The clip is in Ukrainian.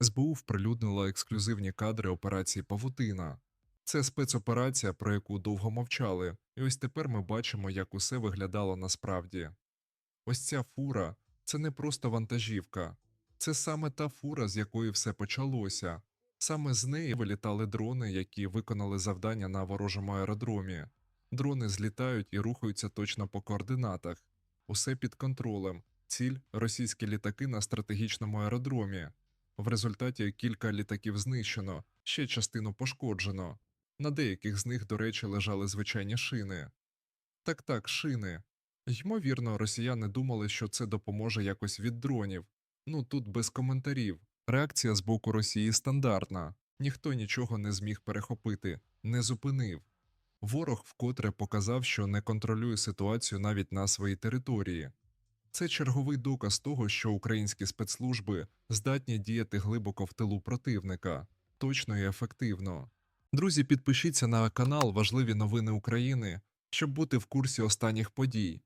СБУ вприлюднила ексклюзивні кадри операції Павутина. Це спецоперація, про яку довго мовчали, і ось тепер ми бачимо, як усе виглядало насправді. Ось ця фура це не просто вантажівка, це саме та фура, з якої все почалося. Саме з неї вилітали дрони, які виконали завдання на ворожому аеродромі. Дрони злітають і рухаються точно по координатах. Усе під контролем. Ціль російські літаки на стратегічному аеродромі. В результаті кілька літаків знищено, ще частину пошкоджено. На деяких з них, до речі, лежали звичайні шини. Так так, шини. Ймовірно, росіяни думали, що це допоможе якось від дронів. Ну тут без коментарів. Реакція з боку Росії стандартна. Ніхто нічого не зміг перехопити, не зупинив. Ворог вкотре показав, що не контролює ситуацію навіть на своїй території. Це черговий доказ того, що українські спецслужби здатні діяти глибоко в тилу противника, точно і ефективно. Друзі, підпишіться на канал Важливі новини України, щоб бути в курсі останніх подій.